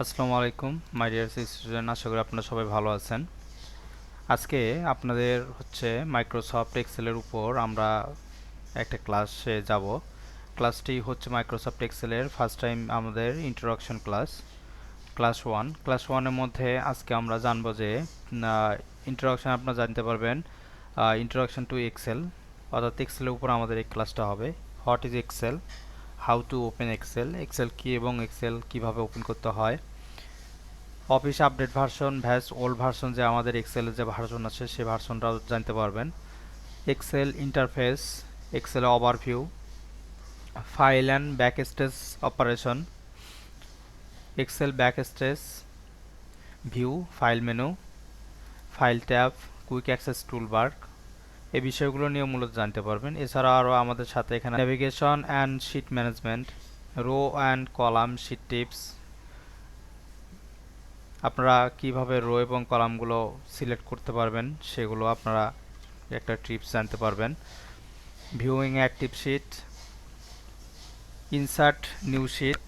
আসসালামু আলাইকুম, my dear student আশা করি আপনারা সবাই ভালো আছেন। আজকে আপনাদের হচ্ছে মাইক্রোসফট এক্সেলের উপর আমরা একটা ক্লাসে যাব। ক্লাসটি হচ্ছে মাইক্রোসফট এক্সেলের ফার্স্ট টাইম আমাদের introduction class class one. Class ওয়ানের মধ্যে আজকে আমরা জানব যে ইন্ট্রোডাকশন আপনারা জানতে পারবেন ইন্ট্রোডাকশন টু এক্সেল, অর্থাৎ এক্সেলের উপর আমাদের এই ক্লাসটা হবে। What is Excel? How to open Excel Excel কি এবং এক্সেল কীভাবে ওপেন করতে হয়। Office update version, Vyas old version যে আমাদের এক্সেলের যে ভার্সন আছে সেই ভার্সনটাও জানতে পারবেন। Excel interface, Excel overview, file and back stage operation, Excel back stage view, file menu, file tab, quick access toolbar এই বিষয়গুলো নিয়ে মূলত জানতে পারবেন। এছাড়া আরও আমাদের সাথে এখানে navigation and sheet management row and column sheet tips আপনারা কীভাবে রো এবং কলামগুলো সিলেক্ট করতে পারবেন, সেগুলো আপনারা একটা টিপস জানতে পারবেন। Viewing active sheet insert new sheet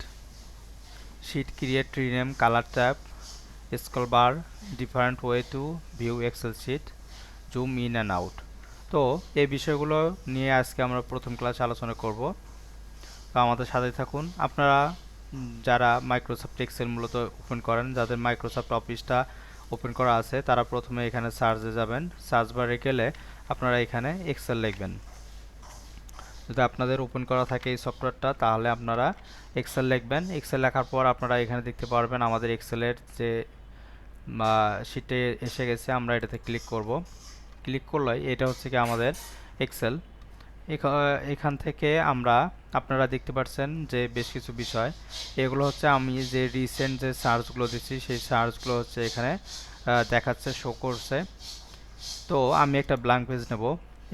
sheet create rename colour tab scroll bar different way to view Excel sheet zoom in and out তো এই বিষয়গুলো নিয়ে আজকে আমরা প্রথম ক্লাসে আলোচনা করব। তো আমাদের সাথে থাকুন। আপনারা যারা মাইক্রোসফট এক্সেল মূলত ওপেন করেন, যাদের মাইক্রোসফট অফিসটা ওপেন করা আছে, তারা প্রথমে এখানে সার্চে যাবেন। সার্চ বারে গেলে আপনারা এখানে এক্সেল লিখবেন। যদি আপনাদের ওপেন করা থাকে এই সফটওয়্যারটা তাহলে আপনারা এক্সেল লিখবেন। এক্সেল লেখার পর আপনারা এখানে দেখতে পারবেন আমাদের এক্সেলের যে শিটে এসে গেছে, আমরা এটাতে ক্লিক করব। ক্লিক করলে এটা হচ্ছে কি আমাদের এক্সেল এখান থেকে আমরা আপনারা দেখতে পাচ্ছেন যে বেশ কিছু বিষয়। এগুলো হচ্ছে আমি যে রিসেন্ট যে সার্চগুলো দিচ্ছি, সেই সার্চগুলো হচ্ছে এখানে দেখাচ্ছে শো করছে। তো আমি একটা ব্ল্যাঙ্ক পেজ নেব।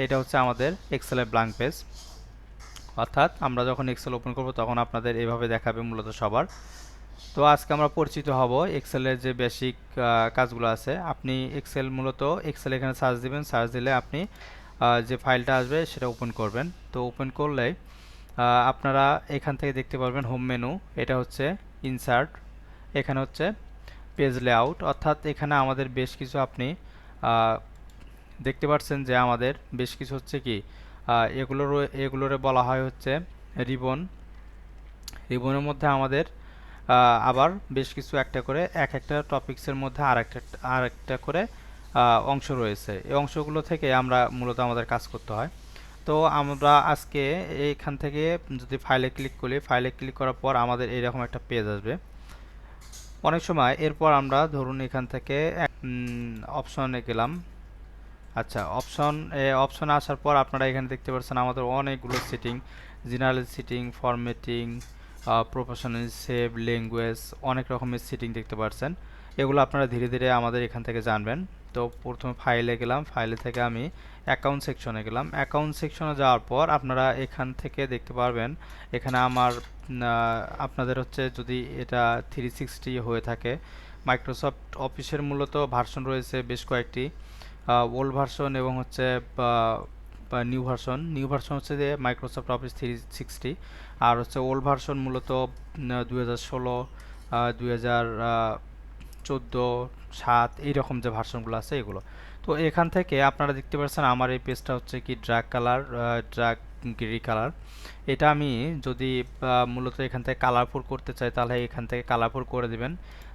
এটা হচ্ছে আমাদের এক্সেলের ব্ল্যাঙ্ক পেজ অর্থাৎ আমরা যখন এক্সেল ওপেন করব, তখন আপনাদের এভাবে দেখাবে মূলত সবার। তো আজকে আমরা পরিচিত হব এক্সেলের যে বেসিক কাজগুলো আছে। আপনি এক্সেল মূলত এক্সেল এখানে সার্চ দিবেন। সার্চ দিলে আপনি যে ফাইলটা আসবে সেটা ওপেন করবেন। তো ওপেন করলে আপনারা এখান থেকে দেখতে পারবেন হোম মেনু এটা হচ্ছে ইনসার্ট এখানে হচ্ছে পেজ লেআউট অর্থাৎ এখানে আমাদের বেশ কিছু আপনি দেখতে পাচ্ছেন যে আমাদের বেশ কিছু হচ্ছে কি এগুলোর এগুলোরে বলা হয় হচ্ছে রিবন রিবনের মধ্যে আমাদের আবার বেশ কিছু একটা করে এক একটা টপিক্সের মধ্যে আর একটা আর একটা করে অংশ রয়েছে। এই অংশগুলো থেকে আমরা মূলত আমাদের কাজ করতে হয়। তো আমরা আজকে এইখান থেকে যদি ফাইলে ক্লিক করি ফাইলে ক্লিক করার পর আমাদের এইরকম একটা পেজ আসবে। অনেক সময় এরপর আমরা ধরুন এখান থেকে অপশনে গেলাম। আচ্ছা অপশন অপশনে আসার পর আপনারা এখানে দেখতে পাচ্ছেন আমাদের অনেকগুলো setting general setting formatting professional save language অনেক রকমের সেটিং দেখতে পাচ্ছেন এগুলো আপনারা ধীরে ধীরে আমাদের এখান থেকে জানবেন। তো প্রথমে ফাইলে গেলাম। ফাইলে থেকে আমি অ্যাকাউন্ট সেকশনে গেলাম। অ্যাকাউন্ট সেকশনে যাওয়ার পর আপনারা এখান থেকে দেখতে পারবেন, এখানে আমার আপনাদের হচ্ছে যদি এটা থ্রি সিক্সটি হয়ে থাকে মাইক্রোসফট অফিসের মূলত ভার্সন রয়েছে বেশ কয়েকটি। ওল্ড ভার্সন এবং হচ্ছে নিউ ভার্সন নিউ ভার্সন হচ্ছে যে মাইক্রোসফট অফিস থ্রি সিক্সটি আর হচ্ছে ওল্ড ভার্সন মূলত দুই হাজার ষোলো দুই হাজার চোদ্দ, সাত এইরকম যে ভার্সনগুলো আছে এগুলো। তো এখান থেকে আপনারা দেখতে পাচ্ছেন আমার এই পেজটা হচ্ছে কি dark colour dark grey colour এটা আমি যদি মূলত এখান থেকে কালারফুল করতে চাই তাহলে এখান থেকে কালারফুল করে দিবেন।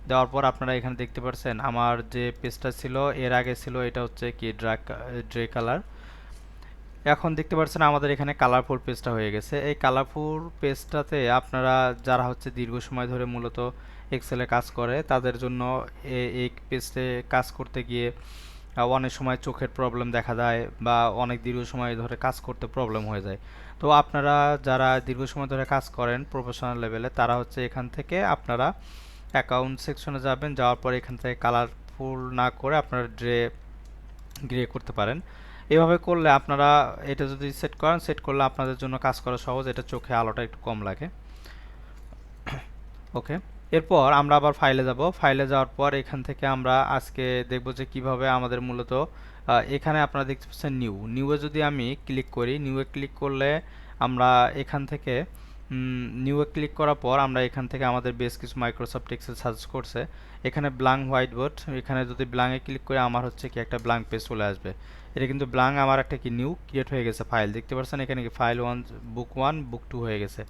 দেওয়ার পর আপনারা এখানে দেখতে পাচ্ছেন আমার যে পেজটা ছিল, এর আগে ছিল এটা হচ্ছে কি ড্রাগ ড্রে কালার এখন দেখতে পাচ্ছেন আমাদের এখানে কালারফুল পেজটা হয়ে গেছে। এই কালারফুল পেজটাতে আপনারা যারা হচ্ছে দীর্ঘ সময় ধরে মূলত এক্সেলে কাজ করে, তাদের জন্য এই পেজে কাজ করতে গিয়ে অনেক সময় চোখের প্রবলেম দেখা দেয় বা অনেক দীর্ঘ সময় ধরে কাজ করতে প্রবলেম হয়ে যায়। তো আপনারা যারা দীর্ঘ সময় ধরে কাজ করেন প্রফেশনাল লেভেলে তারা হচ্ছে এখান থেকে আপনারা অ্যাকাউন্ট সেকশনে যাবেন, যাওয়ার পর এখান থেকে কালারফুল না করে আপনারা ড্রে গ্রে করতে পারেন। এভাবে করলে আপনারা এটা যদি সেট করেন সেট করলে আপনাদের জন্য কাজ করা সহজ। এটা চোখে আলোটা একটু কম লাগে। ওকে এরপর আমরা আবার ফাইলে যাব। ফাইলে যাওয়ার পর এখান থেকে আমরা আজকে দেখব যে কীভাবে আমাদের মূলত এখানে আপনারা দেখতে পাচ্ছেন নিউ নিউয়ে যদি আমি ক্লিক করি নিউয়ে ক্লিক করলে আমরা এখান থেকে নিউয়ে ক্লিক করার পর আমরা এখান থেকে আমাদের বেশ কিছু মাইক্রোসফট এক্সেল সাজেস্ট করছে। এখানে ব্ল্যাঙ্ক হোয়াইট বোর্ড এখানে যদি ব্ল্যাঙ্কে ক্লিক করে, আমার হচ্ছে কি একটা ব্ল্যাঙ্ক পেজ চলে আসবে। এটা কিন্তু ব্ল্যাঙ্ক আমার একটা কি নিউ ক্রিয়েট হয়ে গেছে ফাইল দেখতে পাচ্ছেন এখানে কি file one book one book two হয়ে গেছে।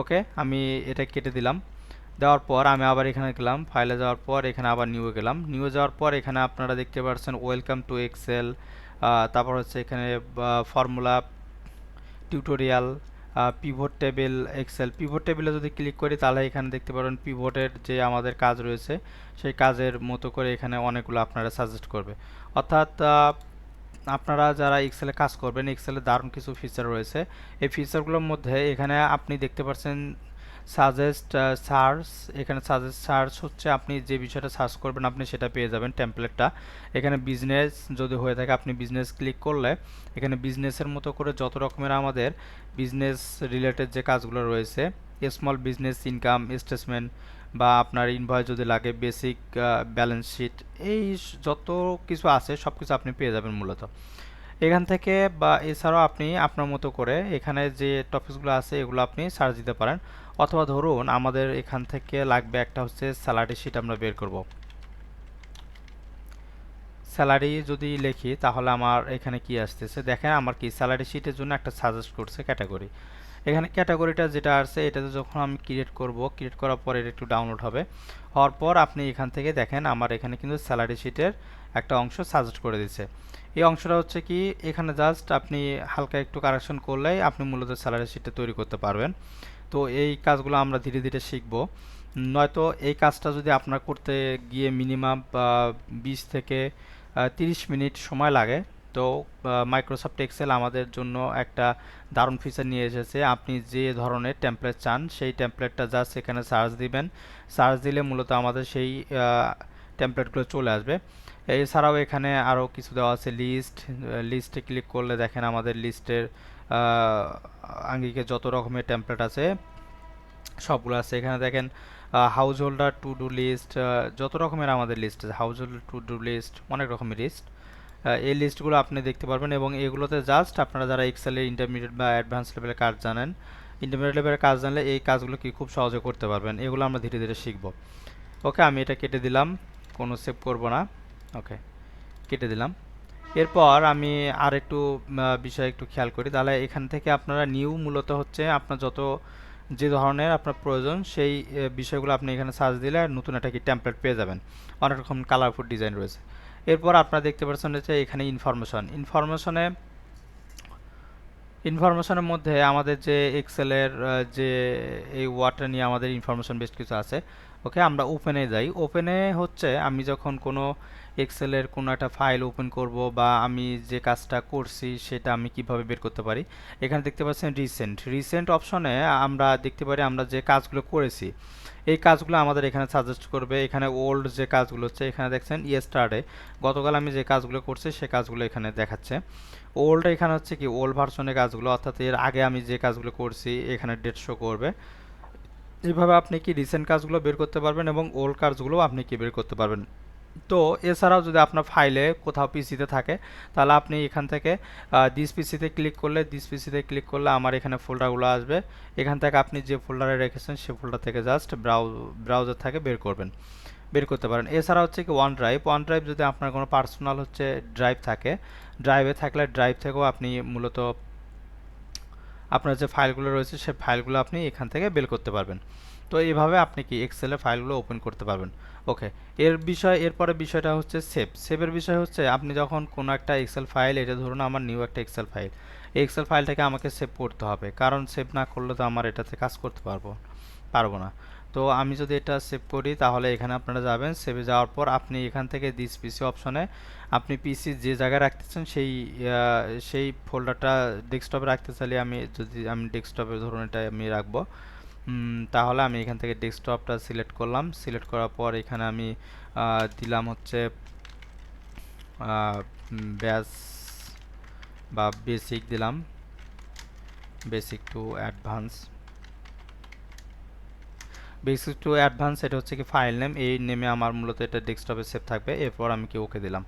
ওকে আমি এটা কেটে দিলাম। দেওয়ার পর আমি আবার এখানে গেলাম। ফাইলে যাওয়ার পর এখানে আবার নিউ গেলাম। নিউ যাওয়ার পর এখানে আপনারা দেখতে পাচ্ছেন ওয়েলকাম টু এক্সেল তারপর হচ্ছে এখানে formula tutorial pivot table Excel pivot টেবিলে যদি ক্লিক করি তাহলে এখানে দেখতে পারেন পিভটের যে আমাদের কাজ রয়েছে, সেই কাজের মতো করে এখানে অনেকগুলো আপনারা সাজেস্ট করবে। অর্থাৎ আপনারা যারা এক্সেলে কাজ করবেন এক্সেলে দারুণ কিছু ফিচার রয়েছে। এই ফিচারগুলোর মধ্যে এখানে আপনি দেখতে পাচ্ছেন সাজেস্ট সার্চ এখানে সাজেস্ট সার্চ হচ্ছে আপনি যে বিষয়টা সার্চ করবেন, আপনি সেটা পেয়ে যাবেন টেমপ্লেটটা এখানে বিজনেস যদি হয়ে থাকে, আপনি বিজনেস ক্লিক করলে এখানে বিজনেসের মতো করে যত রকমের আমাদের বিজনেস রিলেটেড যে কাজগুলো রয়েছে স্মল বিজনেস ইনকাম স্টেটমেন্ট বা আপনার ইনভয়েস যদি লাগে বেসিক ব্যালেন্স শিট এই যত কিছু আছে সব কিছু আপনি পেয়ে যাবেন মূলত। এখান থেকে বা এছাড়াও আপনি আপনার মতো করে এখানে যে টপিকসগুলো আছে, এগুলো আপনি সার্চ দিতে পারেন। অথবা ধরুন, আমাদের এখান থেকে লাগবে একটা হচ্ছে স্যালারি শিট আমরা বের করব। স্যালারি যদি লিখি, তাহলে আমার এখানে কি আসতেছে? দেখেন, আমার কি স্যালারি শিটের জন্য একটা সাজেস্ট করছে ক্যাটাগরি এখানে ক্যাটাগরিটা যেটা আছে, এটাতে যখন আমি ক্রিয়েট করব ক্রিয়েট করার পরে এটা একটু ডাউনলোড হবে। হওয়ার পর আপনি এখান থেকে দেখেন, আমার এখানে কিন্তু স্যালারি শিটের একটা অংশ সাজেস্ট করে দিচ্ছে এই অংশটা হচ্ছে কি, এখানে জাস্ট আপনি হালকা একটু কারেকশন করলেই আপনি মূলত স্যালারি শিটটা তৈরি করতে পারবেন। তো এই কাজগুলো আমরা ধীরে ধীরে শিখব। নয়তো এই কাজটা যদি আপনার করতে গিয়ে মিনিমাম বা বিশ থেকে তিরিশ মিনিট সময় লাগে তো মাইক্রোসফট এক্সেল আমাদের জন্য একটা দারুণ ফিচার নিয়ে এসেছে। আপনি যে ধরনের টেমপ্লেট চান, সেই টেমপ্লেটটা জাস্ট এখানে সার্চ দিবেন। সার্চ দিলে মূলত আমাদের সেই টেমপ্লেটগুলো চলে আসবে। এছাড়াও এখানে আরও কিছু দেওয়া আছে লিস্ট লিস্টে ক্লিক করলে দেখেন আমাদের লিস্টের আঙ্গিকে যত রকমের টেমপ্লেট আছে, সবগুলো আছে। এখানে দেখেন house holder to do list যত রকমের আমাদের লিস্ট আছে house holder to do list অনেক রকমের লিস্ট এই লিস্টগুলো আপনি দেখতে পারবেন এবং এগুলোতে জাস্ট আপনারা যারা এক্সেলে ইন্টারমিডিয়েট বা অ্যাডভান্স লেভেলের কাজ জানেন ইন্টারমিডিয়েট লেভেলের কাজ জানলে এই কাজগুলো কি খুব সহজে করতে পারবেন, এগুলো আমরা ধীরে ধীরে শিখব। ওকে আমি এটা কেটে দিলাম, কোনো সেভ করব না। ওকে কেটে দিলাম। এরপর আমি আর একটু বিষয় একটু খেয়াল করি। তাহলে এখান থেকে আপনারা নিউ মূলত হচ্ছে আপনার যত যে ধরনের আপনার প্রয়োজন, সেই বিষয়গুলো আপনি এখানে সার্চ দিলে নতুন একটা কি টেমপ্লেট পেয়ে যাবেন। অনেক রকম কালারফুল ডিজাইন রয়েছে। এরপর আপনারা দেখতে পাচ্ছেন হচ্ছে এখানে ইনফরমেশন ইনফরমেশনে ইনফরমেশনের মধ্যে আমাদের যে এক্সেলের যে এই ওয়াটার নিয়ে আমাদের ইনফরমেশন বেশ কিছু আছে। ওকে আমরা ওপেনে যাই। ওপেনে হচ্ছে আমি যখন কোনো এক্সেলের কোনো একটা ফাইল ওপেন করব বা আমি যে কাজটা করছি সেটা আমি কীভাবে বের করতে পারি? এখানে দেখতে পাচ্ছেন রিসেন্ট রিসেন্ট অপশনে আমরা দেখতে পারি আমরা যে কাজগুলো করেছি, এই কাজগুলো আমাদের এখানে সাজেস্ট করবে। এখানে ওল্ড যে কাজগুলো হচ্ছে, এখানে দেখছেন ইয়েস্টারডে গতকাল আমি যে কাজগুলো করছি সে কাজগুলো এখানে দেখাচ্ছে। ওল্ড এখানে হচ্ছে কি ওল্ড ভার্সনের কাজগুলো, অর্থাৎ এর আগে আমি যে কাজগুলো করছি এখানে ডেট শো করবে। এইভাবে আপনি কি রিসেন্ট কাজগুলো বের করতে পারবেন এবং ওল্ড কাজগুলো আপনি কি বের করতে পারবেন? তো এছাড়াও যদি আপনার ফাইলে কোথাও পিসিতে থাকে, তাহলে আপনি এখান থেকে দিস পিসিতে ক্লিক করলে দিস পিসিতে ক্লিক করলে আমার এখানে ফোল্ডারগুলো আসবে। এখান থেকে আপনি যে ফোল্ডারে রেখেছেন, সে ফোল্ডার থেকে জাস্ট ব্রাউ ব্রাউজার থেকে বের করবেন, বের করতে পারেন। এছাড়া হচ্ছে কি ওয়ান ড্রাইভ ওয়ান ড্রাইভ যদি আপনার কোনো পার্সোনাল হচ্ছে ড্রাইভ থাকে ড্রাইভে থাকলে ড্রাইভ থেকেও আপনি মূলত আপনার যে ফাইলগুলো রয়েছে সেই ফাইলগুলো আপনি এখান থেকে বের করতে পারবেন। তো এইভাবে আপনি কি এক্সেলে ফাইলগুলো ওপেন করতে পারবেন? ওকে এর বিষয় এরপরে বিষয়টা হচ্ছে সেভ সেভের বিষয় হচ্ছে আপনি যখন কোনো একটা এক্সেল ফাইল এটা ধরুন আমার নিউ একটা এক্সেল ফাইল এক্সেল ফাইলটাকে আমাকে সেভ করতে হবে। কারণ সেভ না করলে তো আমার এটাতে কাজ করতে পারব পারব না। তো আমি যদি এটা সেভ করি, তাহলে এখানে আপনারা যাবেন। সেভে যাওয়ার পর আপনি এখান থেকে দিস পিসি অপশনে আপনি পিসি যে জায়গায় রাখতেছেন, সেই সেই ফোল্ডারটা ডেস্কটপে রাখতে চাইলে আমি যদি, আমি ডেস্কটপে ধরুন এটা আমি রাখব। তাহলে আমি এখান থেকে ডেস্কটপটা সিলেক্ট করলাম। সিলেক্ট করার পর এখানে আমি দিলাম হচ্ছে ব্যাস বা বেসিক দিলাম। Basic to advance. Basic to advance এটা হচ্ছে কি ফাইল নেম। এই নেমে আমার মূলত এটা ডেস্কটপে সেভ থাকবে। এরপর আমি কি ওকে দিলাম।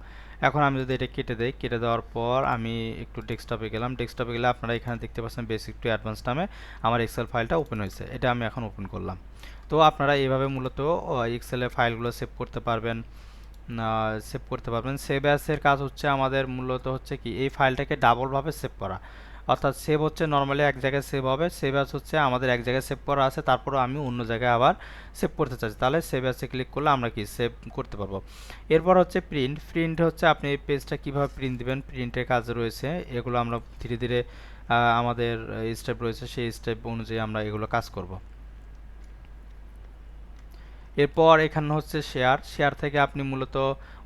এখন আমি যদি এটা কেটে দেই, কেটে দেওয়ার পর আমি একটু ডেস্কটপে গেলাম। ডেস্কটপে গেলে আপনারা এখানে দেখতে পাচ্ছেন বেসিক টু অ্যাডভান্স নামে আমার এক্সেল ফাইলটা ওপেন হয়েছে। এটা আমি এখন ওপেন করলাম। তো আপনারা এইভাবে মূলত এক্সেলের ফাইলগুলো সেভ করতে পারবেন। সেভ করতে পারবেন। সেভ অ্যাসের কাজ হচ্ছে আমাদের মূলত হচ্ছে কি, এই ফাইলটাকে ডাবলভাবে সেভ করা। অর্থাৎ সেভ হচ্ছে নর্মালি এক জায়গায় সেভ হবে সেভ অ্যাস হচ্ছে আমাদের এক জায়গায় সেভ করা আছে তারপরে আমি অন্য জায়গায় আবার সেভ করতে চাচ্ছি। তাহলে সেভ অ্যাসে ক্লিক করলে আমরা কি সেভ করতে পারব? এরপর হচ্ছে প্রিন্ট প্রিন্ট হচ্ছে আপনি এই পেজটা কীভাবে প্রিন্ট দেবেন? প্রিন্টের কাজ রয়েছে, এগুলো আমরা ধীরে ধীরে আমাদের স্টেপ রয়েছে, সেই স্টেপ অনুযায়ী আমরা এগুলো কাজ করব। এরপর এখানে হচ্ছে শেয়ার শেয়ার থেকে আপনি মূলত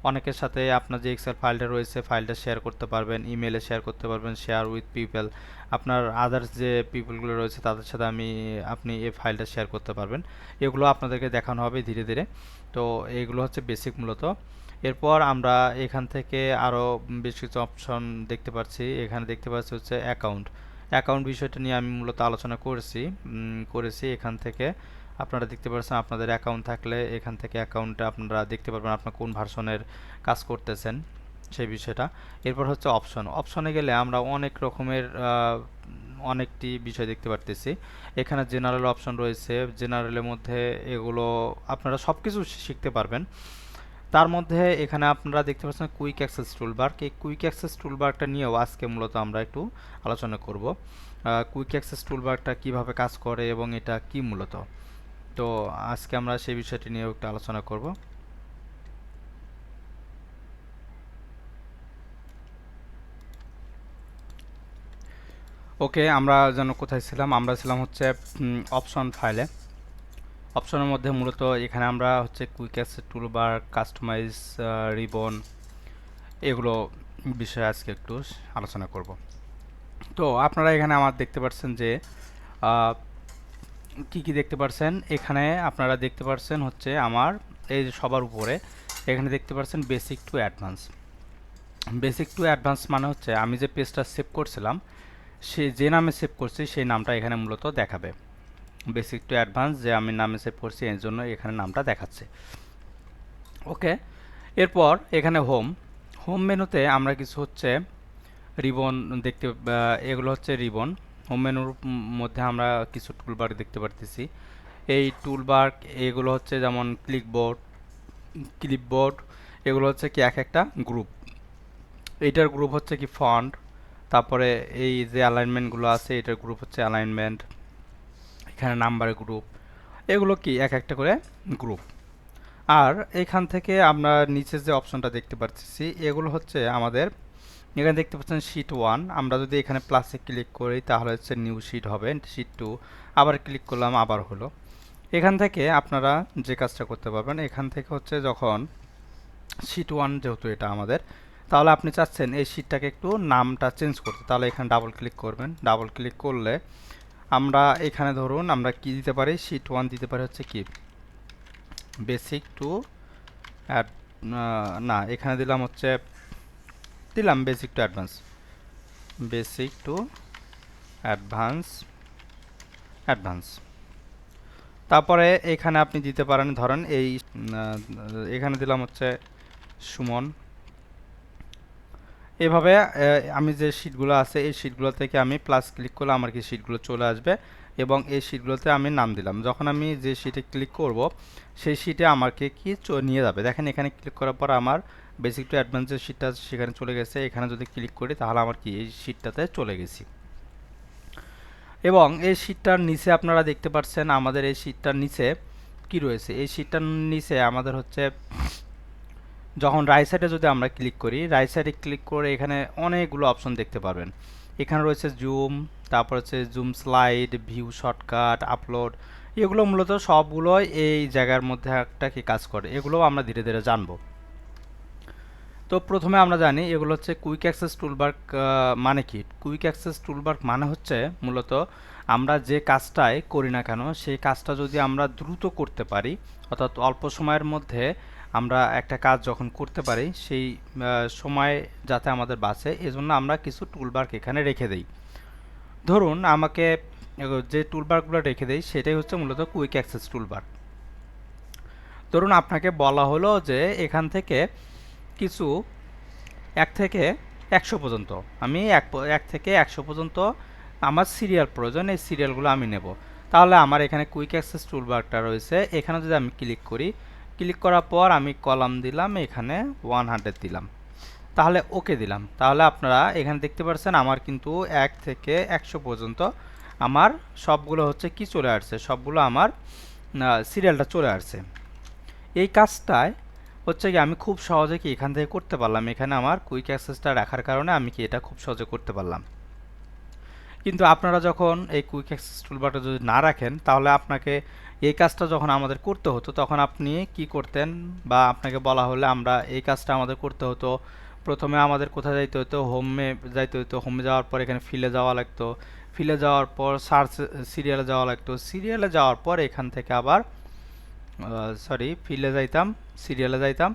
অনেকের সাথে আপনার যে এক্সেল ফাইলটা রয়েছে ফাইলটা শেয়ার করতে পারবেন ইমেলে শেয়ার করতে পারবেন শেয়ার উইথ পিপল আপনার আদার্স যে পিপলগুলো রয়েছে, তাদের সাথে আমি, আপনি এই ফাইলটা শেয়ার করতে পারবেন। এগুলো আপনাদেরকে দেখানো হবে ধীরে ধীরে। তো এগুলো হচ্ছে বেসিক মূলত। এরপর আমরা এখান থেকে আরও বেশ কিছু অপশন দেখতে পাচ্ছি। এখানে দেখতে পাচ্ছি হচ্ছে অ্যাকাউন্ট অ্যাকাউন্ট বিষয়টা নিয়ে আমি মূলত আলোচনা করেছি। করেছি এখান থেকে। আপনারা দেখতে পাচ্ছেন আপনাদের অ্যাকাউন্ট থাকলে এখান থেকে অ্যাকাউন্টে আপনারা দেখতে পারবেন আপনার কোন ভার্সনের কাজ করতেছেন সেই বিষয়টা। এরপর হচ্ছে অপশন অপশনে গেলে আমরা অনেক রকমের অনেকটি বিষয় দেখতে পারতেছি। এখানে জেনারেল অপশন রয়েছে। জেনারেলের মধ্যে এগুলো আপনারা সব কিছু শিখতে পারবেন। তার মধ্যে এখানে আপনারা দেখতে পাচ্ছেন কুইক অ্যাক্সেস টুলবার এই কুইক অ্যাক্সেস টুলবারটা নিয়েও আজকে মূলত আমরা একটু আলোচনা করব। কুইক অ্যাক্সেস টুলবারটা কীভাবে কাজ করে এবং এটা কি মূলত? তো আজকে আমরা সেই বিষয়টি নিয়ে একটু আলোচনা করব। ওকে, আমরা যেন কোথায় ছিলাম? আমরা ছিলাম হচ্ছে অপশন ফাইলে অপশনের মধ্যে মূলত এখানে আমরা হচ্ছে quick asset toolbar customize ribbon এগুলো বিষয়ে আজকে একটু আলোচনা করব। তো আপনারা এখানে আমার দেখতে পাচ্ছেন যে কি কি দেখতে পাচ্ছেন এখানে আপনারা দেখতে পাচ্ছেন হচ্ছে আমার, এই সবার উপরে, এখানে দেখতে পাচ্ছেন basic to advance basic to advance মানে হচ্ছে আমি যে পেজটা সেভ করছিলাম, সে যে নামে সেভ করছি সেই নামটা এখানে মূলত দেখাবে। বেসিক টু অ্যাডভান্স যে আমি নামে সেভ করছি এর জন্য এখানে নামটা দেখাচ্ছে। ওকে এরপর এখানে হোম হোম মেনুতে আমরা কিছু হচ্ছে রিবন দেখতে এগুলো হচ্ছে রিবন মেনুর মধ্যে আমরা কিছু টুলবার দেখতে পারতেছি। এই টুলবার এগুলো হচ্ছে যেমন ক্লিকবোর্ড ক্লিপবোর্ড এগুলো হচ্ছে কি এক একটা গ্রুপ এইটার গ্রুপ হচ্ছে কি ফন্ট তারপরে এই যে অ্যালাইনমেন্টগুলো আছে, এটার গ্রুপ হচ্ছে অ্যালাইনমেন্ট এখানে নাম্বার গ্রুপ এগুলো কি এক একটা করে গ্রুপ আর এখান থেকে আমরা নিচের যে অপশনটা দেখতে পাচ্ছি এগুলো হচ্ছে আমাদের এখানে দেখতে পাচ্ছেন শিট ওয়ান আমরা যদি এখানে প্লাসে ক্লিক করি, তাহলে হচ্ছে নিউ শিট হবে শিট টু আবার ক্লিক করলাম, আবার হলো। এখান থেকে আপনারা যে কাজটা করতে পারবেন, এখান থেকে হচ্ছে যখন শিট ওয়ান যেহেতু এটা আমাদের, তাহলে আপনি চাচ্ছেন এই শিটটাকে একটু নামটা চেঞ্জ করতে। তাহলে এখানে ডাবল ক্লিক করবেন। ডাবল ক্লিক করলে আমরা এখানে ধরুন আমরা কি দিতে পারি? শিট ওয়ান দিতে পারি হচ্ছে কি? বেসিক টু অ্যাড না, এখানে দিলাম হচ্ছে দিলাম basic to advance basic to advance advance তারপরে এখানে আপনি দিতে পারেন, ধরেন এই এখানে দিলাম হচ্ছে সুমন। এভাবে আমি যে শিটগুলো আছে, এই শিটগুলো থেকে আমি প্লাস ক্লিক করলে আমার কি শিটগুলো চলে আসবে? এবং এই শিটগুলোতে আমি নাম দিলাম। যখন আমি যে শিটে ক্লিক করব, সেই শিটে আমাকে কি নিয়ে যাবে? দেখেন এখানে ক্লিক করার পর আমার বেসিক টু অ্যাডভান্সের শিটটা সেখানে চলে গেছে। এখানে যদি ক্লিক করি, তাহলে আমার কি? এই শিটটাতে চলে গেছি। এবং এই শিটটার নিচে আপনারা দেখতে পাচ্ছেন, আমাদের এই শিটটার নিচে কি রয়েছে? এই শিটটার নিচে আমাদের হচ্ছে, যখন রাইট সাইডে যদি আমরা ক্লিক করি রাইট সাইডে ক্লিক করে এখানে অনেকগুলো অপশন দেখতে পারবেন। এখানে রয়েছে জুম তারপর হচ্ছে zoom slide view shortcut upload এগুলো মূলত সবগুলোই এই জায়গার মধ্যে একটা কি কাজ করে? এগুলোও আমরা ধীরে ধীরে জানব। তো প্রথমে আমরা জানি এগুলো হচ্ছে কুইক অ্যাক্সেস টুলবার মানে কি? কুইক অ্যাক্সেস টুলবার মানে হচ্ছে মূলত আমরা যে কাজটাই করি না কেন, সেই কাজটা যদি আমরা দ্রুত করতে পারি, অর্থাৎ অল্প সময়ের মধ্যে আমরা একটা কাজ যখন করতে পারি, সেই সময় যাতে আমাদের বাঁচে, এজন্য আমরা কিছু টুলবার্ক এখানে রেখে দেই। ধরুন আমাকে যে টুলবারগুলো রেখে দেই, সেটাই হচ্ছে মূলত কুইক অ্যাক্সেস টুলবার ধরুন আপনাকে বলা হলো যে এখান থেকে কিছু এক থেকে একশো পর্যন্ত। আমি এক এক থেকে একশো পর্যন্ত আমার সিরিয়াল প্রয়োজন, এই সিরিয়ালগুলো আমি নেব। তাহলে আমার এখানে কুইক অ্যাক্সেস টুলবারটা রয়েছে। এখানে যদি আমি ক্লিক করি ক্লিক করার পর আমি কলাম দিলাম, এখানে ওয়ান হান্ড্রেড দিলাম। তাহলে ওকে দিলাম। তাহলে আপনারা এখানে দেখতে পাচ্ছেন আমার কিন্তু এক থেকে একশো পর্যন্ত আমার সবগুলো হচ্ছে কি চলে আসছে? সবগুলো আমার সিরিয়ালটা চলে আসছে। এই কাজটায় হচ্ছে কি, আমি খুব সহজে কি এখান থেকে করতে পারলাম? এখানে আমার কুইক অ্যাক্সেসটা রাখার কারণে আমি কি এটা খুব সহজে করতে পারলাম। কিন্তু আপনারা যখন এই কুইক অ্যাক্সেস টুলবারটা যদি না রাখেন, তাহলে আপনাকে এই কাজটা যখন আমাদের করতে হতো, তখন আপনি কি করতেন? বা আপনাকে বলা হলে আমরা এই কাজটা আমাদের করতে হতো। প্রথমে আমাদের কোথায় যাইতে হতো হোমে যাইতে হতো হোমে যাওয়ার পর এখানে ফিলে যাওয়া লাগতো। ফিলে যাওয়ার পর সার্চ সিরিয়ালে যাওয়া লাগতো। সিরিয়ালে যাওয়ার পর এখান থেকে আবার সরি ফিল্ডে যাইতাম সিরিয়ালে যাইতাম,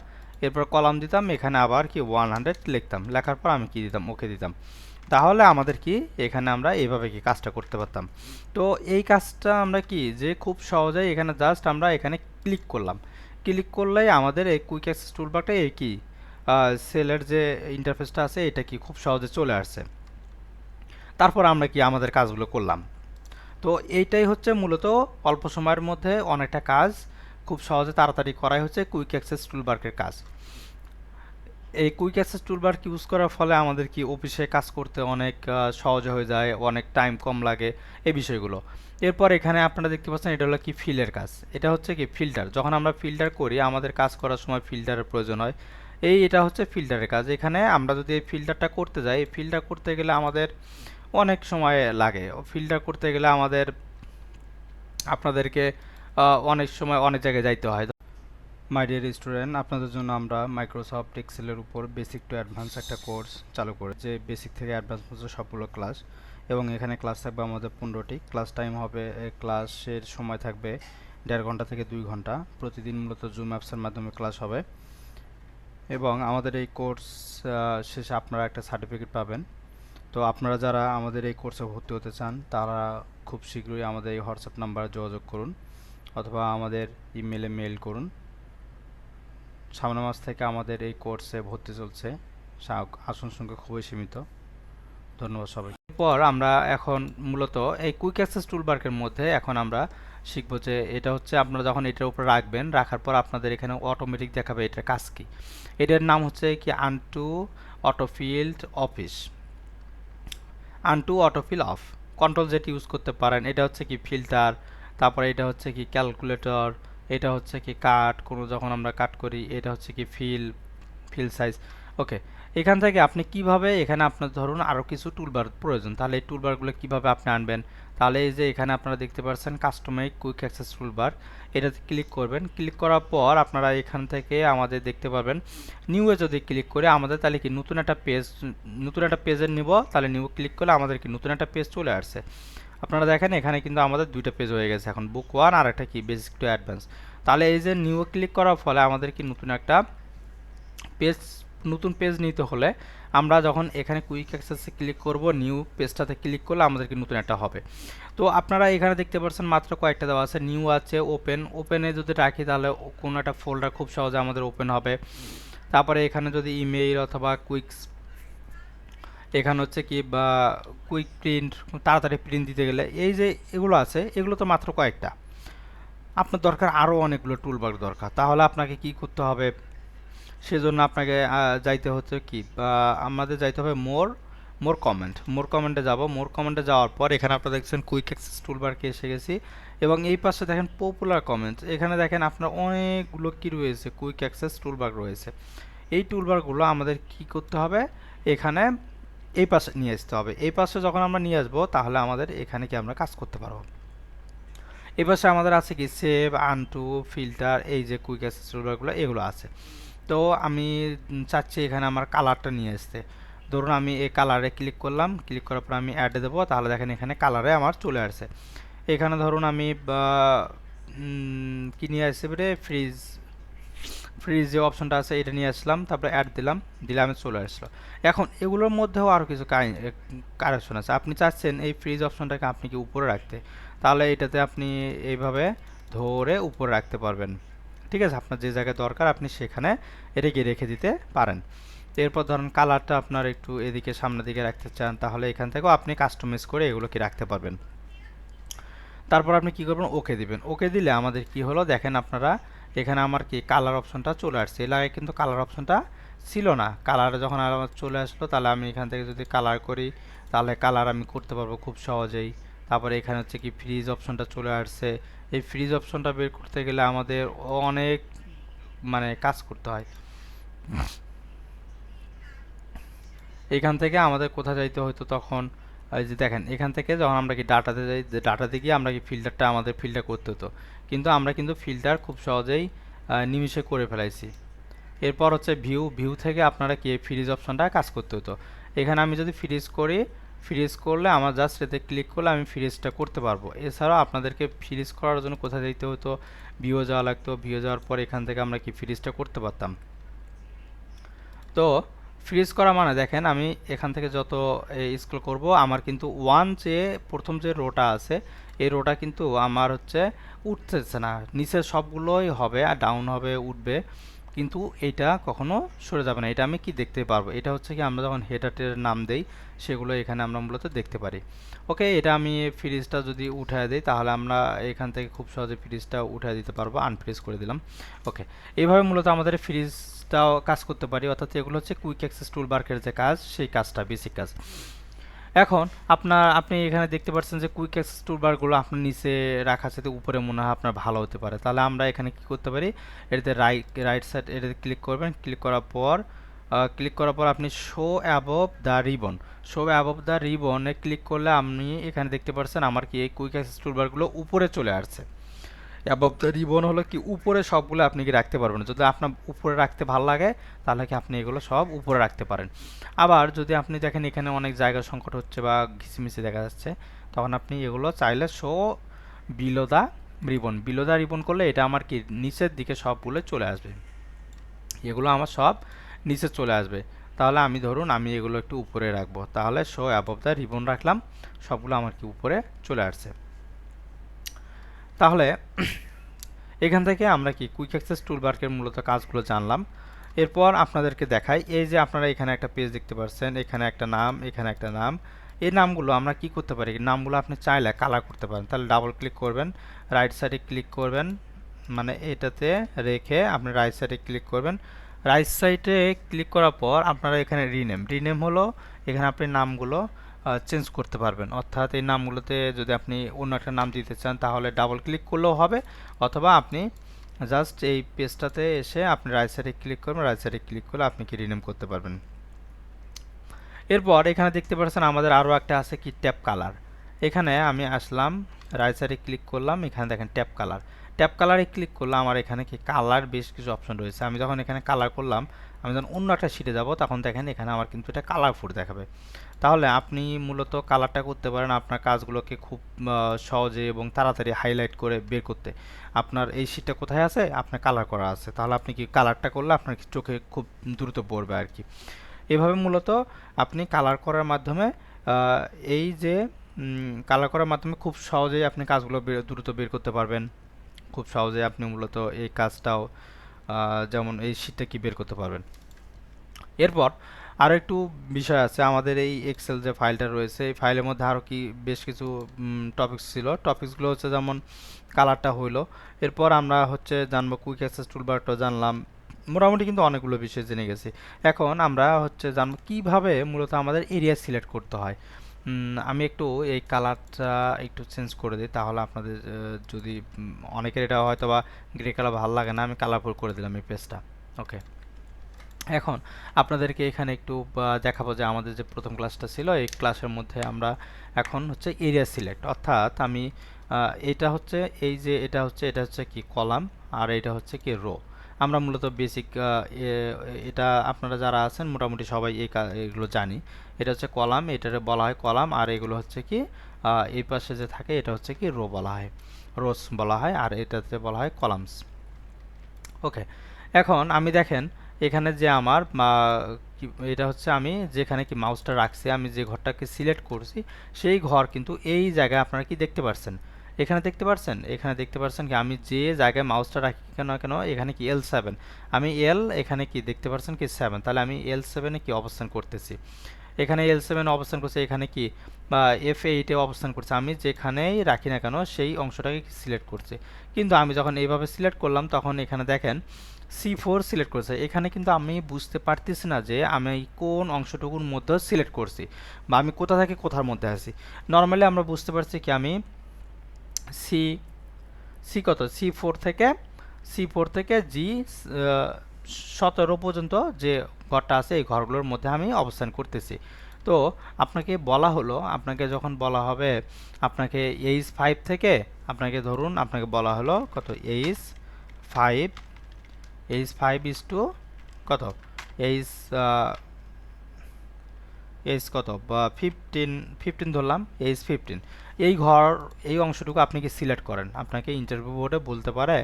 এরপর কলাম দিতাম, এখানে আবার কি ওয়ান হান্ড্রেড লিখতাম। লেখার পর আমি কি দিতাম? ওকে দিতাম। তাহলে আমাদের কি? এখানে আমরা এইভাবে কি কাজটা করতে পারতাম। তো এই কাজটা আমরা কি? যে খুব সহজেই এখানে জাস্ট আমরা এখানে ক্লিক করলাম। ক্লিক করলেই আমাদের এই কুইক অ্যাক্সেস টুলবারটা এই কি? সেলের যে ইন্টারফেসটা আছে, এটা কি খুব সহজে চলে আসছে। তারপর আমরা কি আমাদের কাজগুলো করলাম। তো এইটাই হচ্ছে মূলত অল্প সময়ের মধ্যে অনেকটা কাজ। খুব সহজে তাড়াতাড়ি করাই হচ্ছে কুইক অ্যাক্সেস টুলবার্কের কাজ। এই কুইক অ্যাক্সেস টুলবার ইউজ করার ফলে আমাদের কি অফিসে কাজ করতে অনেক সহজ হয়ে যায়, অনেক টাইম কম লাগে, এই বিষয়গুলো। এরপর এখানে আপনারা দেখতে পাচ্ছেন এটা হলো কি ফিল্ডের কাজ। এটা হচ্ছে কি ফিল্টার যখন আমরা ফিল্টার করি, আমাদের কাজ করার সময় ফিল্টারের প্রয়োজন হয়। এই এটা হচ্ছে ফিল্টারের কাজ। এখানে আমরা যদি এই ফিল্টারটা করতে যাই, এই ফিল্টার করতে গেলে আমাদের অনেক সময় লাগে। ফিল্টার করতে গেলে আমাদের, আপনাদেরকে অনেক সময় অনেক জায়গায় যাইতে হয়। মাই ডিয়ার স্টুডেন্ট আপনাদের জন্য আমরা মাইক্রোসফট এক্সেলের উপর বেসিক টু অ্যাডভান্স একটা কোর্স চালু করে যে বেসিক থেকে অ্যাডভান্স পর্যন্ত সবগুলো ক্লাস এবং এখানে ক্লাস থাকবে আমাদের পনেরোটি। ক্লাস টাইম হবে ক্লাসের সময় থাকবে দেড় ঘণ্টা থেকে দুই ঘণ্টা। প্রতিদিন মূলত জুম অ্যাপসের মাধ্যমে ক্লাস হবে। এবং আমাদের এই কোর্স শেষে আপনারা একটা সার্টিফিকেট পাবেন। তো আপনারা যারা আমাদের এই কোর্সে ভর্তি হতে চান, তারা খুব শীঘ্রই আমাদের এই হোয়াটসঅ্যাপ নাম্বারে যোগাযোগ করুন। অথবা আমাদের ইমেলে মেল করুন। সামনে মাস থেকে আমাদের এই কোর্সে ভর্তি চলছে। আসন সংখ্যা খুবই সীমিত। ধন্যবাদ সবাই এরপর আমরা এখন মূলত এই কুইক অ্যাক্সেস টুলবার্কের মধ্যে এখন আমরা শিখব যে এটা হচ্ছে আপনারা যখন এটার উপর রাখবেন, রাখার পর আপনাদের এখানে অটোমেটিক দেখাবে এটার কাজ কি। এটার নাম হচ্ছে কি undo autofilled office undo autofill off control Z use করতে পারেন। এটা হচ্ছে কি ফিল্টার তারপরে এটা হচ্ছে কি ক্যালকুলেটর এটা হচ্ছে কি কাট কোনো যখন আমরা কাট করি, এটা হচ্ছে কি ফিল ফিল সাইজ ওকে এখান থেকে আপনি কীভাবে, এখানে আপনার ধরুন আরও কিছু টুলবার প্রয়োজন, তাহলে এই টুলবারগুলো কীভাবে আপনি আনবেন? তাহলে এই যে এখানে আপনারা দেখতে পাচ্ছেন কাস্টমাইজ কুইক অ্যাক্সেস টুলবার এটাতে ক্লিক করবেন। ক্লিক করার পর আপনারা এখান থেকে আমাদের দেখতে পাবেন নিউয়ে যদি ক্লিক করে আমাদের তাহলে কি নতুন একটা পেজ নতুন একটা পেজের নিব, তাহলে নিউ ক্লিক করলে আমাদের কি নতুন একটা পেজ চলে আসছে। আপনারা দেখেন, এখানে কিন্তু আমাদের দুইটা পেজ হয়ে গেছে। এখন বুক ওয়ান আর একটা কি? বেসিক টু অ্যাডভান্স তাহলে এই যে নিউ ক্লিক করার ফলে আমাদের কি নতুন একটা পেজ নতুন পেজ নিতে হলে আমরা যখন এখানে কুইক অ্যাক্সেসে ক্লিক করব নিউ পেজটাতে ক্লিক করলে আমাদেরকে নতুন একটা হবে। তো আপনারা এখানে দেখতে পাচ্ছেন মাত্র কয়েকটা দেওয়া আছে নিউ আছে ওপেন ওপেনে যদি রাখি তাহলে কোনো একটা ফোল্ডার খুব সহজে আমাদের ওপেন হবে। তারপরে এখানে যদি ইমেইল অথবা কুইকস এখানে হচ্ছে কি, বা কুইক প্রিন্ট তাড়াতাড়ি প্রিন্ট দিতে গেলে এই যে এগুলো আছে, এগুলো তো মাত্র কয়েকটা। আপনার দরকার আরও অনেকগুলো টুলবার দরকার। তাহলে আপনাকে কি করতে হবে? সেজন্য আপনাকে যাইতে হচ্ছে কি, বা আমাদের যাইতে হবে মোর মোর কমেন্ট মোর কমেন্টে যাব। মোর কমেন্টে যাওয়ার পর এখানে আপনারা দেখছেন কুইক অ্যাক্সেস টুলবারকে এসে গেছি। এবং এই পাশে দেখেন পপুলার কমেন্টস এখানে দেখেন আপনার অনেকগুলো কি রয়েছে? কুইক অ্যাক্সেস টুলবার রয়েছে। এই টুলবারগুলো আমাদের কি করতে হবে? এখানে এই পাশে নিয়ে আসতে হবে। এই পাশে যখন আমরা নিয়ে আসব, তাহলে আমাদের এখানে কি আমরা কাজ করতে পারব? এই পাশে আমাদের আছে কি? সেভ আনটু ফিল্টার এই যে কুইক অ্যাক্সেস টুলবারগুলো এগুলো আছে। তো আমি চাচ্ছি এখানে আমার কালারটা নিয়ে আসতে। ধরুন আমি এই কালারে ক্লিক করলাম। ক্লিক করার পর আমি অ্যাডে দেবো। তাহলে দেখেন এখানে কালারে আমার চলে আসছে। এখানে ধরুন আমি কি নিয়ে আসছে ফ্রিজ ফ্রিজ যে অপশনটা আছে, এটা নিয়ে আসলাম, তারপরে অ্যাড দিলাম, দিলে আমি চলে আসলো। এখন এগুলোর মধ্যেও আরও কিছু কারেকশন আছে। আপনি চাচ্ছেন এই ফ্রিজ অপশনটাকে আপনি কি উপরে রাখতে? তাহলে এটাতে আপনি এইভাবে ধরে উপরে রাখতে পারবেন। ঠিক আছে, আপনার যে জায়গায় দরকার আপনি সেখানে এটাকে রেখে দিতে পারেন। এরপর ধরুন কালারটা আপনার একটু এদিকে সামনের দিকে রাখতে চান, তাহলে এখান থেকেও আপনি কাস্টমাইজ করে এগুলোকে রাখতে পারবেন। তারপর আপনি কি করবেন? ওকে দিবেন। ওকে দিলে আমাদের কি হলো? দেখেন আপনারা এখানে আমার কি কালার অপশনটা চলে আসছে। এর আগে কিন্তু কালার অপশনটা ছিল না। কালার যখন আমার চলে আসলো, তাহলে আমি এখান থেকে যদি কালার করি, তাহলে কালার আমি করতে পারব খুব সহজেই। তারপরে এখানে হচ্ছে কি ফ্রিজ অপশনটা চলে আসছে। এই ফ্রিজ অপশনটা বের করতে গেলে আমাদের অনেক মানে কাজ করতে হয়। এখান থেকে আমাদের কোথায় যাইতে হতো তখন? এই যে দেখেন, এখান থেকে যখন আমরা কি ডাটাতে যাই ডাটাতে গিয়ে আমরা কি ফিল্টারটা আমাদের ফিল্টার করতে হতো। কিন্তু আমরা কিন্তু ফিল্টার খুব সহজেই নিমিশে করে ফেলাইছি। এরপর হচ্ছে ভিউ ভিউ থেকে আপনারা কি ফ্রিজ অপশনটা কাজ করতে হতো। এখানে আমি যদি ফ্রিজ করি ফ্রিজ করলে আমার জাস্ট এতে ক্লিক করলে আমি ফ্রিজটা করতে পারব। এছাড়াও আপনাদেরকে ফ্রিজ করার জন্য কোথায় যেতে হতো? ভিও যাওয়া লাগতো। ভিও যাওয়ার পর এখান থেকে আমরা কি ফ্রিজটা করতে পারতাম? তো ফ্রিজ করা মানে দেখেন আমি এখান থেকে যত স্ক্রল করব, আমার কিন্তু ওয়ান যে প্রথম যে রোটা আছে এই রোটা কিন্তু আমার হচ্ছে উঠতেছে না। নিচের সবগুলোই হবে আর ডাউন হবে, উঠবে। কিন্তু এটা কখনো সরে যাবে না। এটা আমি কি দেখতে পারব? এটা হচ্ছে কি আমরা যখন হেডারের নাম দেই, সেগুলো এখানে আমরা মূলত দেখতে পারি। ওকে এটা আমি ফ্রিজটা যদি উঠায় দিই, তাহলে আমরা এখান থেকে খুব সহজে ফ্রিজটা উঠায় দিতে পারব আনফ্রিজ করে দিলাম। ওকে এইভাবে মূলত আমাদের ফ্রিজটাও কাজ করতে পারি। অর্থাৎ এগুলো হচ্ছে কুইক অ্যাক্সেস টুল বার্কের যে কাজ, সেই কাজটা বেসিক কাজ। এখন আপনার, আপনি এখানে দেখতে পাচ্ছেন যে কুইক অ্যাক্সেস টুলবারগুলো আপনার নিচে রাখা সাথে উপরে মনে হয় আপনার ভালো হতে পারে। তাহলে আমরা এখানে কি করতে পারি? এটাতে রাইট রাইট সাইড এটাতে ক্লিক করবেন। ক্লিক করার পর ক্লিক করার পর আপনি show above the ribbon show above the রিবনে click করলে আপনি এখানে দেখতে পাচ্ছেন আমার কি এই কুইক অ্যাক্সেস টুলবারগুলো উপরে চলে আসছে। দ্য রিবন হলো কি উপরে সবগুলো আপনি কি রাখতে পারবেন? যদি আপনার উপরে রাখতে ভালো লাগে, তাহলে কি আপনি এগুলো সব উপরে রাখতে পারেন। আবার যদি আপনি দেখেন এখানে অনেক জায়গা সংকট হচ্ছে বা ঘিসিমিসি দেখা যাচ্ছে, তখন আপনি এগুলো চাইলে show below the ribbon below the ribbon করলে এটা আমার কি নিচের দিকে সবগুলো চলে আসবে। এগুলো আমার সব নিচে চলে আসবে। তাহলে আমি ধরুন আমি এগুলো একটু উপরে রাখব। তাহলে শো অ্যাবভ দ্য রিবন রাখলাম, সবগুলো আমার কি উপরে চলে আসছে। তাহলে এখান থেকে আমরা কি কুইক অ্যাক্সেস টুলবার্কের মূলত কাজগুলো জানলাম। এরপর আপনাদেরকে দেখাই, এই যে আপনারা এখানে একটা পেজ দেখতে পাচ্ছেন এখানে একটা নাম, এখানে একটা নাম। এই নামগুলো আমরা কি করতে পারি? নামগুলো আপনি চাইলে কালার করতে পারেন। তাহলে ডাবল ক্লিক করবেন রাইট সাইডে ক্লিক করবেন মানে এটাতে রেখে আপনি রাইট সাইডে ক্লিক করবেন। রাইট সাইডে ক্লিক করার পর আপনারা এখানে রিনেম রিনেম হলো, এখানে আপনি নামগুলো চেঞ্জ করতে পারবেন। অর্থাৎ এই নামগুলোতে যদি আপনি অন্য একটা নাম দিতে চান, তাহলে ডাবল ক্লিক করলেও হবে। অথবা আপনি জাস্ট এই পেজটাতে এসে আপনি রাইট সাইডে ক্লিক করবেন রাইট সাইডে ক্লিক করলে আপনি কি রিনেম করতে পারবেন। এরপর এখানে দেখতে পাচ্ছেন আমাদের আরও একটা আছে কি ট্যাপ কালার। এখানে আমি আসলাম রাইট সাইডে ক্লিক করলাম, এখানে দেখেন ট্যাপ কালার। ট্যাপ কালারে ক্লিক করলে আমার এখানে কি কালার বেশ কিছু অপশন রয়েছে। আমি যখন এখানে কালার করলাম আমি যখন অন্য একটা শিটে যাব, তখন দেখেন এখানে আমার কিন্তু এটা কালারফুল দেখাবে। তাহলে আপনি মূলত কালারটা করতে পারেন আপনার কাজগুলোকে খুব সহজে এবং তাড়াতাড়ি হাইলাইট করে বের করতে। আপনার এই শিটটা কোথায় আছে? আপনার কালার করা আছে। তাহলে আপনি কি কালারটা করলে আপনার চোখে খুব দ্রুত পড়বে আর কি। এভাবে মূলত আপনি কালার করার মাধ্যমে এই যে কালার করার মাধ্যমে খুব সহজেই আপনি কাজগুলো দ্রুত বের করতে পারবেন। খুব সহজে আপনি মূলত এই কাজটাও যেমন এই শীটটা কি বের করতে পারবেন। এরপর আরও একটু বিষয় আছে, আমাদের এই এক্সেল যে ফাইলটা রয়েছে, এই ফাইলের মধ্যে আরও কি বেশ কিছু টপিকস ছিল। টপিকসগুলো হচ্ছে যেমন কালারটা হইল, এরপর আমরা হচ্ছে জানব কুইক অ্যাক্সেস টুলবারটা জানলাম। মোটামুটি কিন্তু অনেকগুলো বিষয় জেনে গেছি। এখন আমরা হচ্ছে জানব কীভাবে মূলত আমাদের এরিয়া সিলেক্ট করতে হয়। আমি একটু এই কালারটা একটু চেঞ্জ করে দিই, তাহলে আপনাদের যদি অনেকের এটা হয়তো বা গ্রে কালার ভালো লাগে না, আমি কালারফুল করে দিলাম এই পেজটা ওকে এখন আপনাদেরকে এখানে একটু দেখাবো যে আমাদের যে প্রথম ক্লাসটা ছিল, এই ক্লাসের মধ্যে আমরা এখন হচ্ছে এরিয়া সিলেক্ট অর্থাৎ আমি এটা হচ্ছে, এই যে এটা হচ্ছে এটা হচ্ছে কি কলাম, আর এটা হচ্ছে কি রো আমরা মূলত বেসিক এটা আপনারা যারা আছেন মোটামুটি সবাই এই এগুলো জানি। এটা হচ্ছে কলাম, এটারে বলা হয় কলাম, আর এগুলো হচ্ছে কি এই পাশে যে থাকে এটা হচ্ছে কি রো বলা হয়। রোস বলা হয়, আর এটাতে বলা হয় কলামস। ওকে, এখন আমি দেখেন, এখানে যে আমার এটা হচ্ছে আমি যেখানে কি মাউসটা রাখছি, আমি যে ঘরটাকে সিলেক্ট করছি, সেই ঘর কিন্তু এই জায়গায় আপনারা কি দেখতে পাচ্ছেন এখানে দেখতে পাচ্ছেন এখানে দেখতে পাচ্ছেন কি আমি যে জায়গায় মাউসটা রাখি কেন কেন এখানে কি এল সেভেন আমি এল এখানে কি দেখতে পাচ্ছেন কি সেভেন তাহলে আমি এল সেভেনে কি অবস্থান করতেছি? এখানে এল সেভেন অবস্থান করছে, এখানে কি, বা এফ এইটে অবস্থান করছে। আমি যেখানেই রাখি না কেন সেই অংশটাকে সিলেক্ট করছে। কিন্তু আমি যখন এইভাবে সিলেক্ট করলাম, তখন এখানে দেখেন সি ফোর সিলেক্ট করেছে। এখানে কিন্তু আমি বুঝতে পারতেছি না যে আমি কোন অংশটুকুর মধ্যে সিলেক্ট করছি, বা আমি কোথা থেকে কোথার মধ্যে আছি। নর্মালি আমরা বুঝতে পারছি কি আমি সি সি কত? সি ফোর থেকে সি ফোর থেকে জি সতেরো পর্যন্ত যে ঘরটা আছে, এই ঘরগুলোর মধ্যে আমি অবস্থান করতেছি। তো আপনাকে বলা হলো, আপনাকে যখন বলা হবে, আপনাকে এইচ ফাইভ থেকে, আপনাকে ধরুন, আপনাকে বলা হলো কত? H five H five is to কত? এইচ এইচ কত? বা ফিফটিন ফিফটিন ধরলাম এইচ ফিফটিন এই ঘর, এই অংশটুকু আপনি কি সিলেক্ট করেন? আপনাকে ইন্টারভিউ বোর্ডে বলতে পারে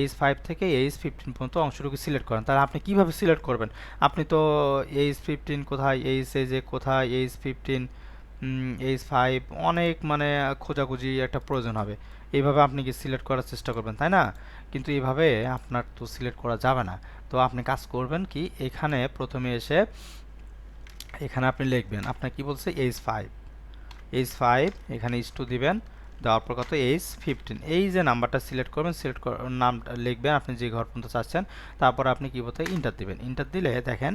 এইচ ফাইভ থেকে এইচ ফিফটিন পর্যন্ত অংশটুকু সিলেক্ট করেন। তাহলে আপনি কীভাবে সিলেক্ট করবেন? আপনি তো এইচ ফিফটিন কোথায় এইচ যে কোথায় এইচ ফিফটিন এইচ ফাইভ অনেক মানে খোঁজাখুঁজি একটা প্রয়োজন হবে। এইভাবে আপনি কি সিলেক্ট করার চেষ্টা করবেন, তাই না? কিন্তু এইভাবে আপনার তো সিলেক্ট করা যাবে না। তো আপনি কাজ করবেন কি, এখানে প্রথমে এসে এখানে আপনি লিখবেন, আপনার কি বলছে এইচ ফাইভ এইচ ফাইভ এখানে এইচ টু দিবেন। দেওয়ার পর কত? এইচ ফিফটিন এই যে নাম্বারটা সিলেক্ট করবেন, সিলেক্ট নাম লিখবেন, আপনি যে ঘর পর্যন্ত চাচ্ছেন, তারপর আপনি কী বলতে ইন্টার দিবেন। ইন্টার দিলে দেখেন,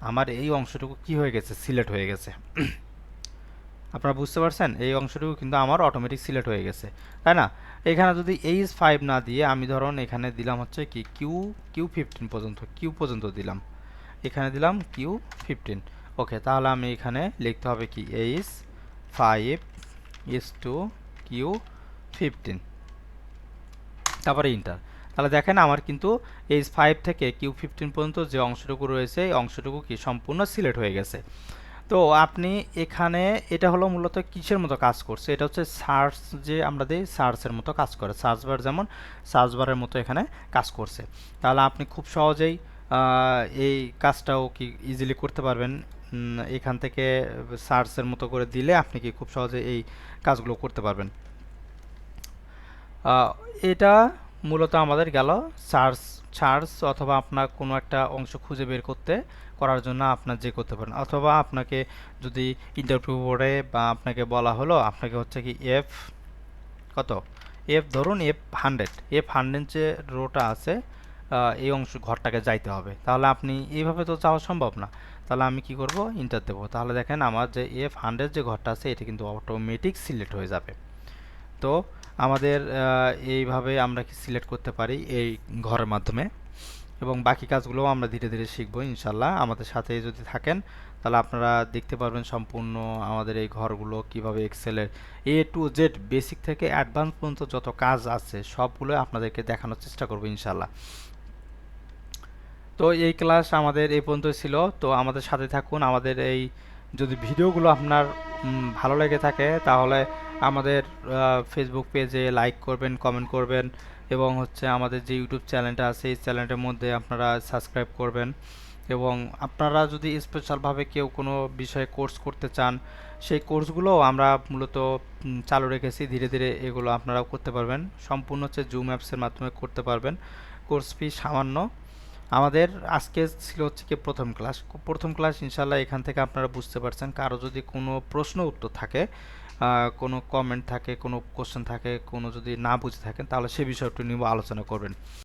আমার এই অংশটুকু কি হয়ে গেছে? সিলেক্ট হয়ে গেছে। আপনারা বুঝতে পারছেন? এই অংশটুকু কিন্তু আমার অটোমেটিক সিলেক্ট হয়ে গেছে। তাই না? এখানে যদি এইচ ফাইভ না দিয়ে আমি ধরুন এখানে দিলাম হচ্ছে কি? কিউ কিউ ফিফটিন পর্যন্ত কিউ পর্যন্ত দিলাম। এখানে দিলাম কিউ ফিফটিন ওকে তাহলে আমি এখানে লিখতে হবে কি? H five is to Q fifteen তারপরে ইন্টার তাহলে দেখেন আমার কিন্তু এইচ ফাইভ থেকে কিউ ফিফটিন পর্যন্ত যে অংশটুকু রয়েছে, এই অংশটুকু কি সম্পূর্ণ সিলেক্ট হয়ে গেছে। তো আপনি এখানে এটা হলো মূলত কিসের মতো কাজ করছে? এটা হচ্ছে সার্চ যে আমরা দিই সার্চের মতো কাজ করে। সার্চ বার যেমন সার্চ বারের মতো এখানে কাজ করছে। তাহলে আপনি খুব সহজেই এই কাজটাও কি ইজিলি করতে পারবেন? এখান থেকে সার্চের মতো করে দিলে আপনি কি খুব সহজে এই কাজগুলো করতে পারবেন। এটা মূলত আমাদের গেল সার্চ সার্চ অথবা আপনার কোনো একটা অংশ খুঁজে বের করতে, করার জন্য আপনার যে করতে পারেন। অথবা আপনাকে যদি ইন্টারভিউ বোর্ডে বা আপনাকে বলা হলো, আপনাকে হচ্ছে কি এফ কত? এফ ধরুন এফ হান্ড্রেড এফ হান্ড্রেড যে রোটা আছে এই অংশ, ঘরটাকে যাইতে হবে। তাহলে আপনি এইভাবে তো যাওয়া সম্ভব না। তাহলে আমি কি করব? ইন্টার দেবো। তাহলে দেখেন আমার যে এফ হান্ড্রেড যে ঘরটা আছে, এটা কিন্তু অটোমেটিক সিলেক্ট হয়ে যাবে। তো আমাদের এইভাবে আমরা কি সিলেক্ট করতে পারি এই ঘরের মাধ্যমে? এবং বাকি কাজগুলোও আমরা ধীরে ধীরে শিখব, ইনশাল্লাহ। আমাদের সাথে যদি থাকেন, তাহলে আপনারা দেখতে পারবেন সম্পূর্ণ আমাদের এই ঘরগুলো কীভাবে এক্সেলের এ টু জেড বেসিক থেকে অ্যাডভান্স পর্যন্ত যত কাজ আছে, সবগুলো আপনাদেরকে দেখানোর চেষ্টা করব, ইনশাল্লাহ। তো এই ক্লাস আমাদের এই পর্যন্ত ছিল। তো আমাদের সাথে থাকুন। আমাদের এই যদি ভিডিওগুলো আপনার ভালো লেগে থাকে, তাহলে আমাদের ফেসবুক পেজে লাইক করবেন কমেন্ট করবেন এবং হচ্ছে আমাদের যে ইউটিউব চ্যানেলটা আছে, এই চ্যানেলটার মধ্যে আপনারা সাবস্ক্রাইব করবেন। এবং আপনারা যদি স্পেশালভাবে কেউ কোনো বিষয়ে কোর্স করতে চান, সেই কোর্সগুলো আমরা মূলত চালু রেখেছি। ধীরে ধীরে এগুলো আপনারাও করতে পারবেন। সম্পূর্ণ হচ্ছে জুম অ্যাপসের মাধ্যমে করতে পারবেন। কোর্স ফি সামান্য। আমাদের আজকে ছিল হচ্ছে কি প্রথম ক্লাস প্রথম ক্লাস ইনশাল্লাহ এখান থেকে আপনারা বুঝতে পারছেন। কারও যদি কোনো প্রশ্ন উত্তর থাকে কোনো কমেন্ট থাকে, কোনো কোশ্চেন থাকে, কোনো যদি না বুঝে থাকেন, তাহলে সে বিষয়টি নিয়ে আলোচনা করবেন।